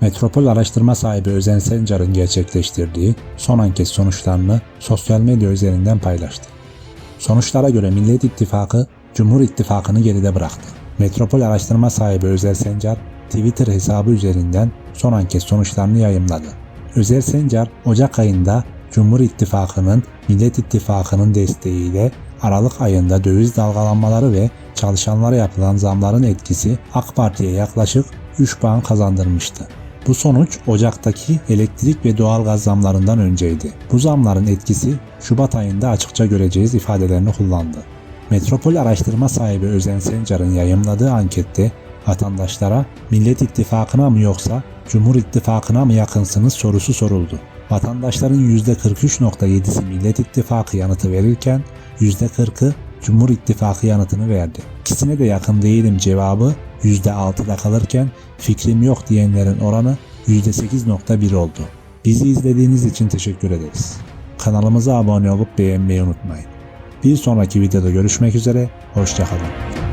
Metropol araştırma sahibi Özen Sencar'ın gerçekleştirdiği son anket sonuçlarını sosyal medya üzerinden paylaştı. Sonuçlara göre Millet İttifakı Cumhur İttifakı'nı geride bıraktı. Metropol araştırma sahibi Özer Sencar Twitter hesabı üzerinden son anket sonuçlarını yayımladı. Özer Sencar Ocak ayında Cumhur İttifakı'nın Millet İttifakı'nın desteğiyle Aralık ayında döviz dalgalanmaları ve çalışanlara yapılan zamların etkisi AK Parti'ye yaklaşık 3 puan kazandırmıştı. Bu sonuç Ocak'taki elektrik ve doğalgaz zamlarından önceydi. Bu zamların etkisi Şubat ayında açıkça göreceğiz ifadelerini kullandı. Metropol araştırma sahibi Özen Sencar'ın yayımladığı ankette vatandaşlara Millet İttifakı'na mı yoksa Cumhur İttifakı'na mı yakınsınız sorusu soruldu. Vatandaşların %43.7'si Millet İttifakı yanıtı verirken %40'ı Cumhur İttifakı yanıtını verdi. İkisine de yakın değilim cevabı %6'da kalırken fikrim yok diyenlerin oranı %8.1 oldu. Bizi izlediğiniz için teşekkür ederiz. Kanalımıza abone olup beğenmeyi unutmayın. Bir sonraki videoda görüşmek üzere, hoşçakalın.